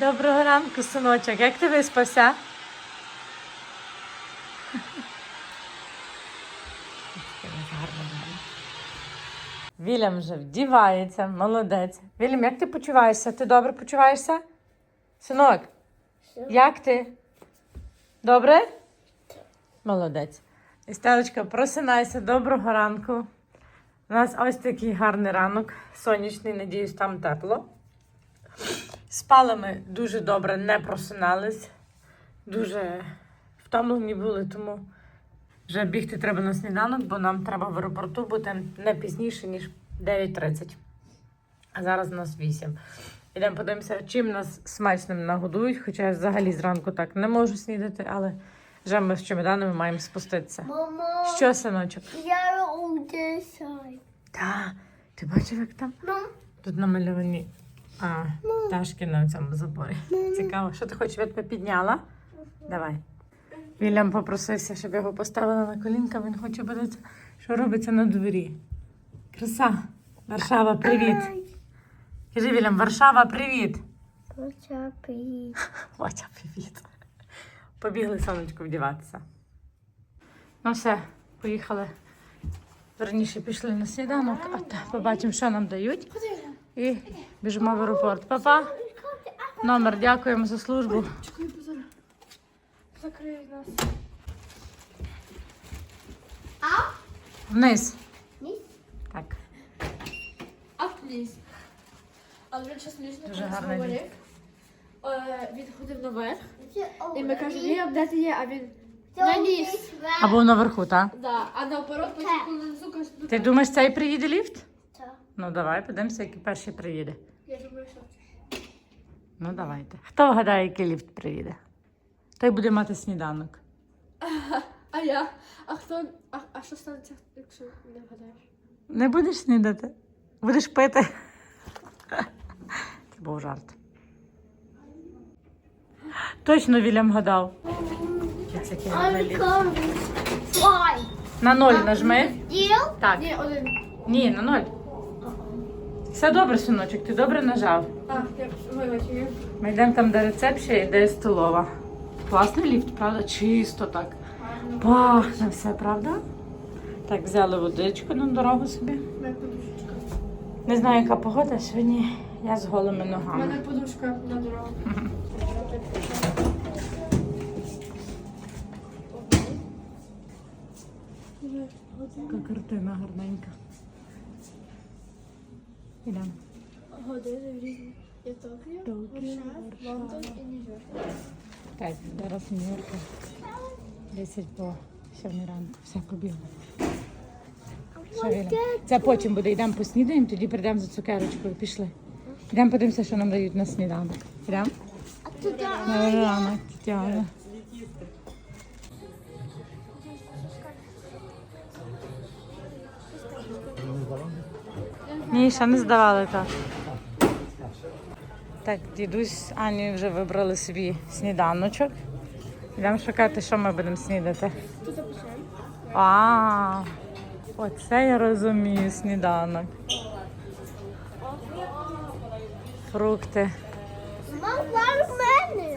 Доброго ранку, синочок. Як ти виспався? Вільям вже вдівається, молодець. Вільям, як ти почуваєшся? Ти добре почуваєшся? Синок, як ти? Добре? Молодець. Істелечка, просинайся, доброго ранку. У нас ось такий гарний ранок, сонячний, надіюсь, там тепло. Спали ми дуже добре, не просинались. Дуже втомлені були, тому вже бігти треба на сніданок, бо нам треба в аеропорту бути не пізніше, ніж 9.30. А зараз у нас 8. Ідемо подивимося, чим нас смачним нагодують, хоча я взагалі зранку так не можу снідати, але вже ми з чемоданами маємо спуститися. Мамо, Що, синочок? я удесай. Та, ти бачив, як там? Мам, Тут намальовані а, пташки на цьому заборі. Цікаво, що ти хочеш, я тебе підняла? Давай. Вільям попросився, щоб його поставила на колінка. Він хоче подивитися, що робиться на дворі. Краса. Варшава, привіт. Кажи, Вільям, Варшава, привіт. Хоча приїдь. Ватя, привіт. Побігли сонечко вдіватися. Ну все, поїхали. Верніше пішли на сніданок, а та побачимо, що нам дають. І біжимо в аеропорт. Папа, номер, дякуємо за службу. Чекай, позора. Закриють нас. Вниз. Вниз? Так. А вниз. Але він ніж не Дуже так гарний говорив. Е, Він ходив наверх. І ми кажемо, Ліам, де ти є? А він на ніс. Або наверху, так? Да. А наоборот, потім коли внизу ну Ти думаєш, цей приїде ліфт? Ну давай, подивимося, який перший приїде. Я думаю, що. Ну давайте. Хто вгадає, який ліфт приїде? Той буде мати сніданок. А я? А хто? А, а що станеться, якщо не вгадаєш? Не будеш снідати? Будеш пити? Це був жарт. Точно Вільям гадав. На ноль нажми. Так. Ні, на ноль. Все добре, синочок, ти добре нажав. А, я вибачаю. Ми йдемо там, де рецепція і де столова. Класний ліфт, правда? Чисто так. Пахне все, правда? Так, взяли водичку на дорогу собі. Не знаю, яка погода сьогодні. Я з голими ногами. У мене подушка на дорогу. Така картина гарненька. Ідемо. Години в різні. Є Токіо, Варшава, Лондон і Нью-Йорк. Так, зараз Нью-Йорку. 10 по 7 ранку. Все, побігли. Що, Віля? Це потім буде. Йдемо поснідаємо, тоді прийдемо за цукерочкою. Пішли. Йдемо подивимося, що нам дають на сніданок. Йдемо? Туди. Ранок, Тетяна. Ні, ще не здавали так. Так, дідусь Ані вже вибрали собі сніданочок. Йдемо шукати, що ми будемо снідати. А, оце я розумію сніданок. Фрукти.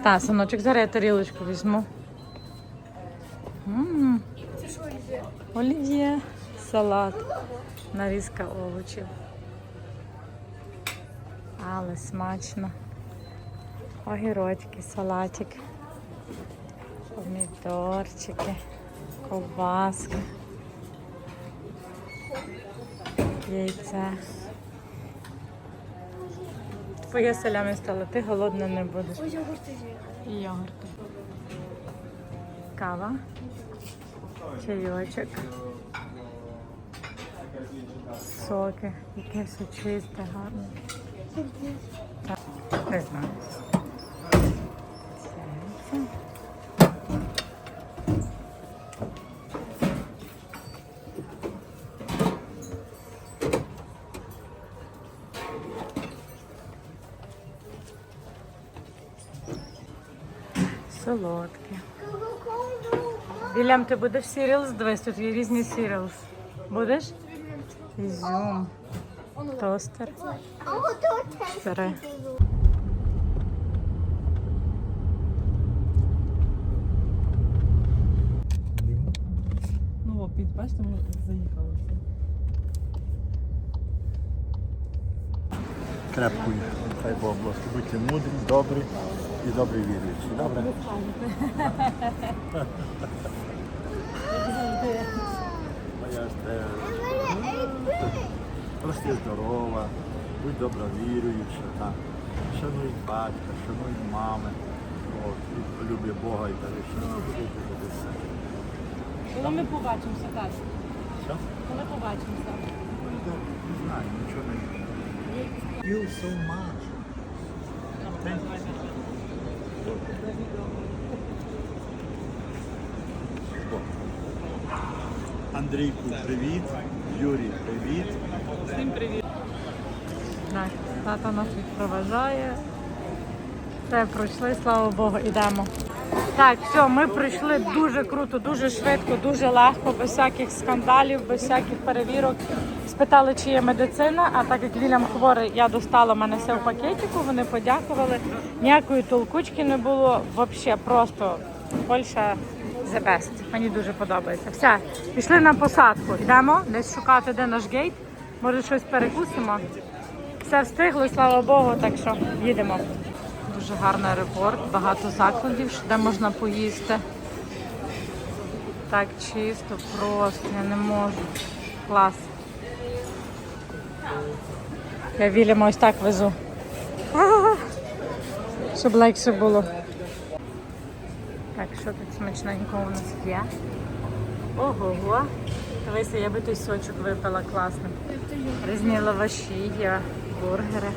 Та, синочок, зараз я тарілочку візьму. Олів'є, салат, нарізка овочів. Але смачно. Огірочки, салатик, помідорчики, ковбаска, яйце. Твоє селями стало, ти голодна не будеш. І йогурти. Кава. Чайочок. Соки. Яке все чисте, гарне. Так, Не знаю. Це, це. Солодке. Вільям, ти будеш сіріалс? Дивись, тут є різні сіріалс. Будеш? Ізюм, Тостер. Бере. Ну, о, під, бачите, ми заїхали. Крепкуй. Хай Бог благословить мудрі, добрі і добрі віруючі. Добре? Рости здорова, будь добра віруюча, так. Шануй батька, шануй мами. От, і люби Бога і далі. Що буде, буде все. Коли ми побачимося, так? Що? Коли побачимося? Не знаю, нічого не You so much. Thank you. Андрійку, привіт. Юрій, привіт. Всім привіт. Так, тата нас відпроважає. Все, пройшли, слава Богу, йдемо. Так, все, ми прийшли дуже круто, дуже швидко, дуже легко, без всяких скандалів, без всяких перевірок. Спитали, чи є медицина, а так як Вільям хворий, я достала мене все в пакетику, вони подякували. Ніякої толкучки не було. Взагалі просто Польща the best. Мені дуже подобається. Все, пішли на посадку. Йдемо десь шукати, де наш гейт. Може щось перекусимо. Все встигли, слава Богу, так що їдемо. Дуже гарний аеропорт, багато закладів, де можна поїсти. Так чисто, просто, я не можу. Клас. Я Вільяма ось так везу. Щоб легше було. Так, що тут смачненького у нас є? Ого-го. Дивися, я би той сочок випила класно. Різні лаваші є, бургери.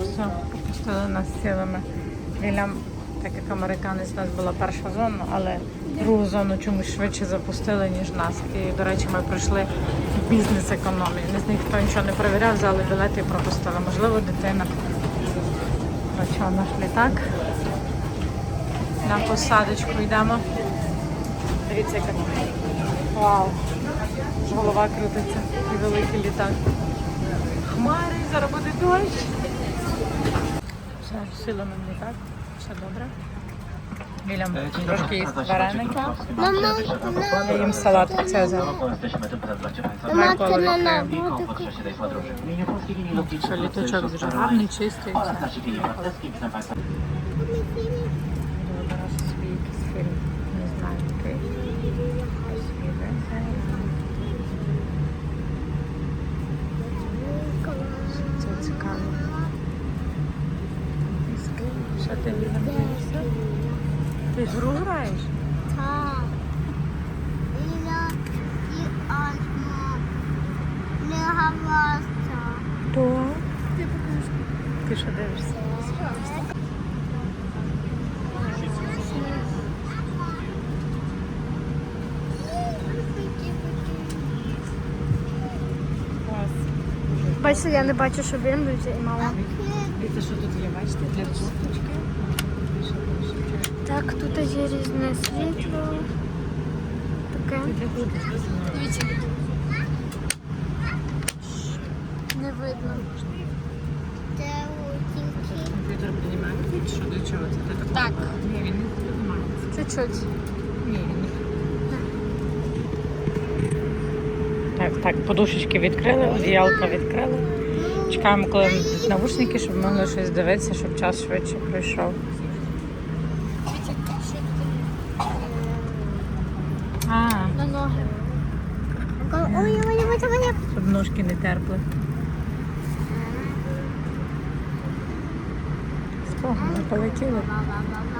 Все, попустили нас цілими. Вілям, так як американець, у нас була перша зона, але другу зону чомусь швидше запустили, ніж нас. І, до речі, ми пройшли в бізнес економію. Не з них хто нічого не перевіряв, взяли білети і пропустили. Можливо, дитина. Бачимо наш літак. На посадочку йдемо. Дивіться, яка. Вау! Голова крутиться. І великий літак. Хмари, зараз буде дощ. Все, сіли на літак. Все добре. Вілям трошки їсть вареника. Мама, Я їм салат Цезар. На відкрив. Що літачок дуже гарний, чистий. Що ти віддаєшся? Ти ж гру граєш? Так. То. Ти що дивишся? Бачите, я не бачу, що він дуже і мама. І це що тут є, бачите, для курточки? Так, тут є різне світло. Таке. Не видно. Комп'ютер приймає що до чого це? Так? Ні, він не піднімається. Чуть-чуть. Ні, він не Так, так, подушечки відкрили, одіялка відкрили. Чекаємо, коли навушники, щоб могли щось дивитися, щоб час швидше пройшов. Baba.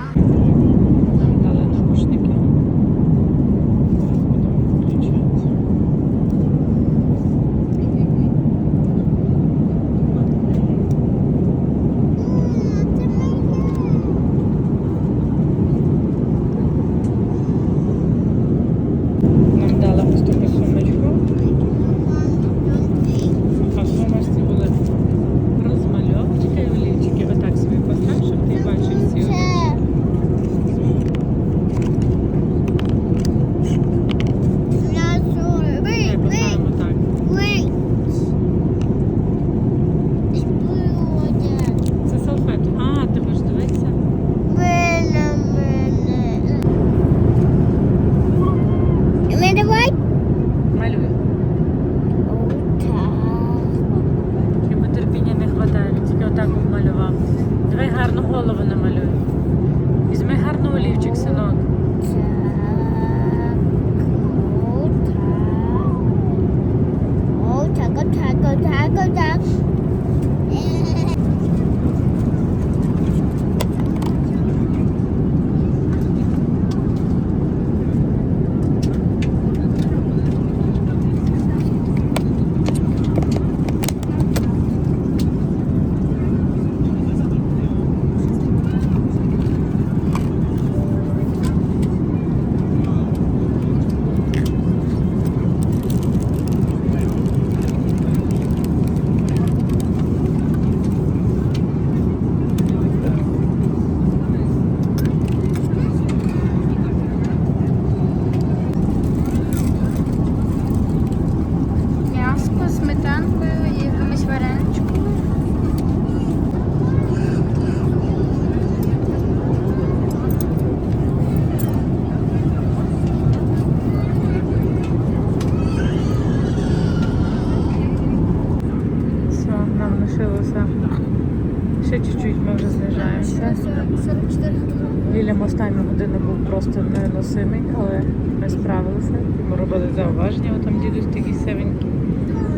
Просто але ми справилися. Ми робили зауваження, от там дідусь такий сивенький,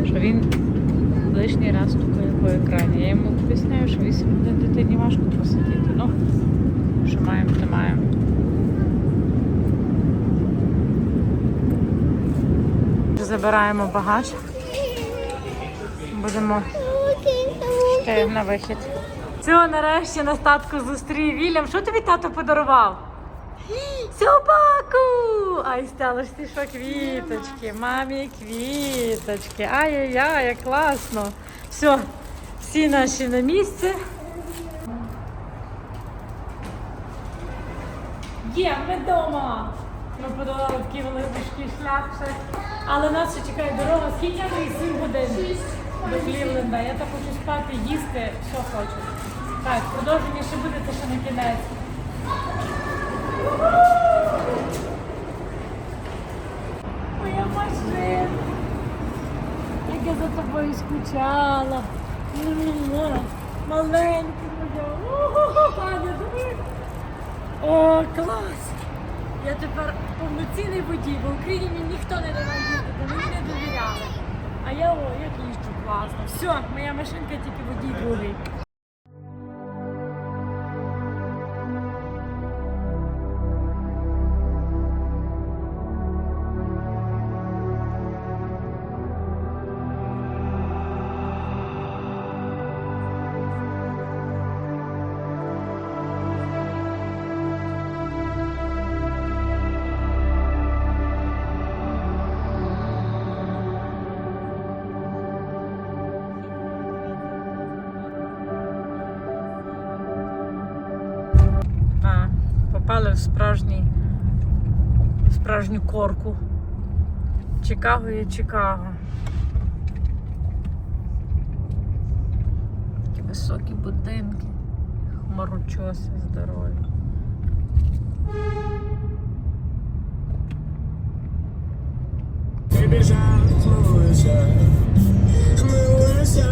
що він лишній раз стукає по екрані. Я йому об'ясняю, що 8 годин дитині важко посидіти. Ну, що маємо, то маємо. Забираємо багаж. Будемо йти на вихід. Все, нарешті на статку зустрів Вільям. Що тобі тато подарував? Собаку! Ай, стало ж ти що квіточки, мамі квіточки. Ай-яй-яй, як класно. Все, всі наші на місці. Є, ми вдома. Ми подолали такий великий шлях ще. Але нас ще чекає дорога. Скільки ми 7 годин до Клівленда. Я так хочу спати, їсти, що хочу. Так, продовження ще буде, це ще на кінець. Моя машина. Як я за тобою скучала. Муа. Маленька моя. О, клас! Я тепер повноцінний водій, бо в Україні ніхто не давав їздити, мені не довіряли. А я о, як їжджу класно. Все, моя машинка тільки водій другий. Справжній, справжню корку. Чикаго є Чикаго. Такі високі будинки, хмарочоси здорові. Не біжать, милуюся, милуюся,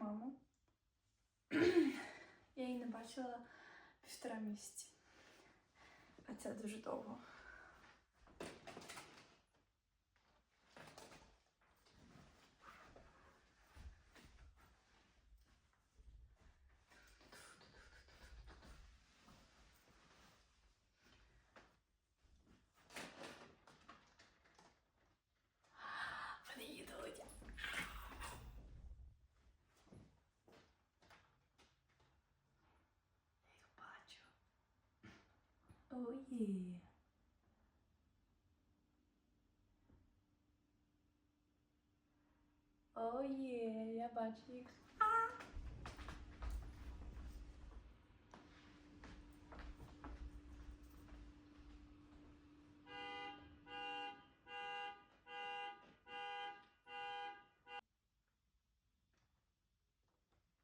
Маму. Я її не бачила півтора місяці. А це дуже довго. Вони їдуть. Бачу. Ой. О, є, я бачу їх.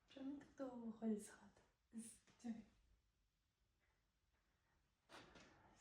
Чому так довго виходить з хати?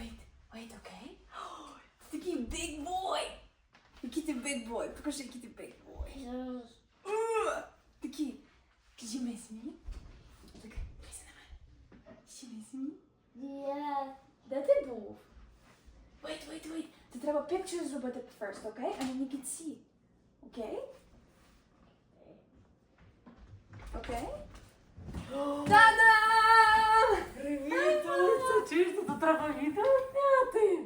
Wait, wait, okay? Такий big boy. Який ти big boy? Покажи, який ти big boy. Уh! Такий. Did you miss me? Так, дивися на мене. Did you miss me? Де ти був? Wait, wait, wait. Ти треба picture зробити first, okay? And then you can see. Okay? Okay? Та-дам! Привіт, Олеся! Чуєш, тут треба відео зняти?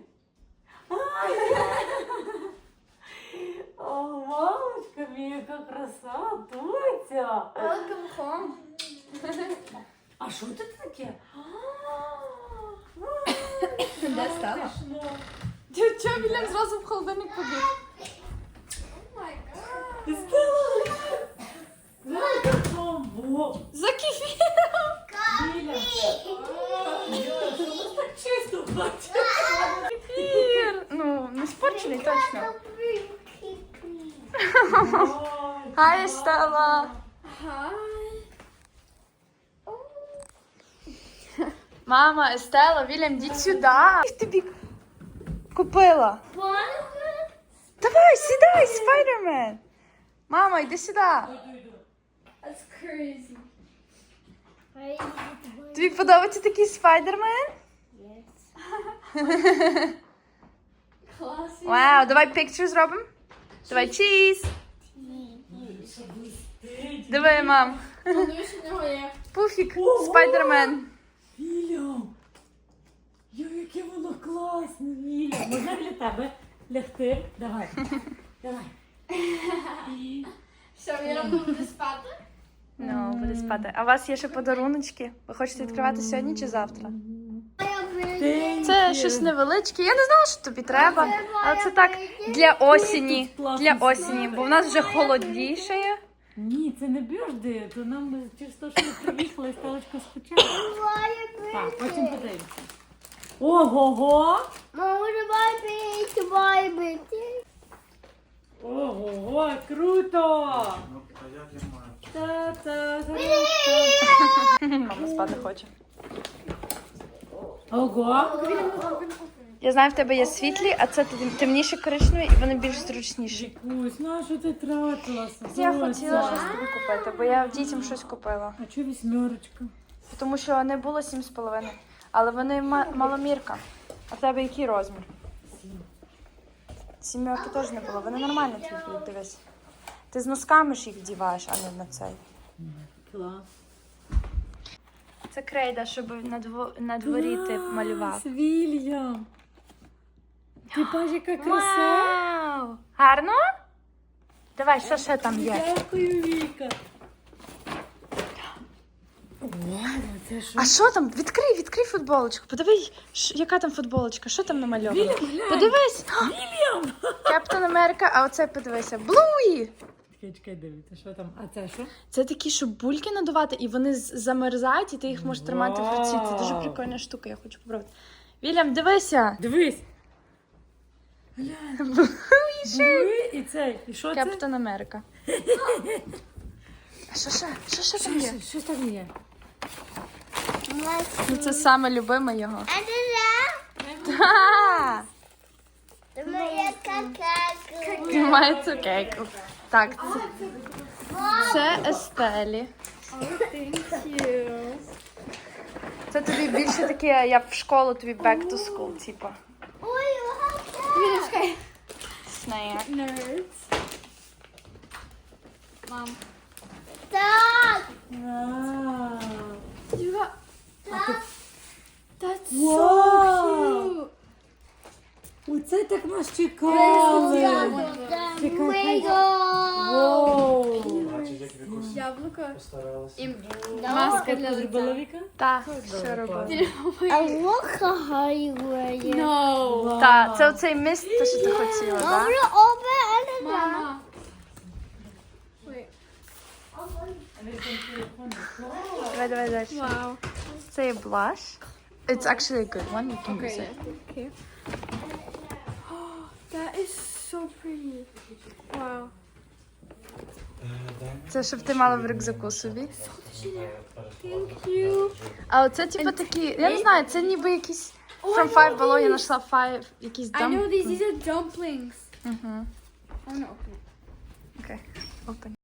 О, мамочка, мій, яка краса, Туця! Welcome home. А що це таке? Де стала? Чого Вільям зразу в холодильник побіг? Стела! Бомбо! За кефіром! Віля! Чому так чисто бачиш? Кефір! Ну, не спорчений точно. Хай, Стелла! Мама, Естела, Вільям, йдіть сюди. Я тобі купила. Давай, сідай, спайдермен. Мама, йди сюди. Тобі подобається такий спайдермен? Класний. Вау, давай пікчер зробимо. Давай чіз. Диви, мам. Пуфік, спайдермен. Вільям! Йо, яке воно класне, Вільям! Можна для тебе лягти? Давай. Давай. Все, Віра буде спати. Ну, буде спати. А у вас є ще подаруночки? Ви хочете відкривати сьогодні чи завтра? Це щось невеличке. Я не знала, що тобі треба. Але це так для осені. Для осені, бо в нас вже холодніше. Ні, це не бюжди, то нам через те, що ми приїхали, сталочка скучала. Так, потім подивимося. Ого-го! Ого, круто! Та-та-та-та. Мама спати хоче. Ого! Я знаю, в тебе є світлі, а це тем- темніші коричневі, і вони більш зручніші. Жікусь, ну а що ти тратилася? Я хотіла щось тобі купити, бо я дітям щось купила. А чого вісьмерочка? Тому що не було 7,5. Але вони ма- маломірка. А в тебе який розмір? Сімерки теж не було. Вони нормально тобі дивись. Ти з носками ж їх вдіваєш, а не на цей. Клас. Це крейда, щоб на, дво... на дворі ти малював. Вільям! Ти бачиш, яка краса? Вау! Гарно? Давай, що ще там є? Дякую, Віка. Це що? А що там? Відкрий, відкрий футболочку. Подивись, ш- яка там футболочка, що там намальовано. Подивись! Вільям! Каптон Америка, а оце подивися. Блуї! Чекай, чекай, дивіться, що там? А це що? Це такі, щоб бульки надувати, і вони з- замерзають, і ти їх можеш тримати в руці. Це дуже Вау. прикольна штука, я хочу попробувати. Вільям, дивися! Дивись! Диви, і цей. І що це? Каптон Америка. А що ще? Що ще там є? Що там є? Ну це саме любиме його. Та! Має цукейку. Так, це, це Естелі. Це тобі більше таке, як в школу, тобі back to school, типа. Віра, чекай. Nerds. Мам. You got. That's so cute. Оце так нас чекали. Чекай. Воу. Яблуко. Постаралася. І маска для Зробила лиця. Віка? Так, все робила. А лоха гайває. No. Так, це оцей міст, те, що ти хотіла, так? Добре, обе, але Мама. Wait. Давай, давай далі. Wow. Це є блаш. It's actually a good one, you can use Okay. it. Okay. That is so pretty. Wow. Це щоб ти мала в рюкзаку собі. Thank you. А оце типу такі, я не знаю, це ніби якісь From Five Below я знайшла Five, якісь I know дам. these. These are dumplings. Мгм. I want to open it. Окей, open.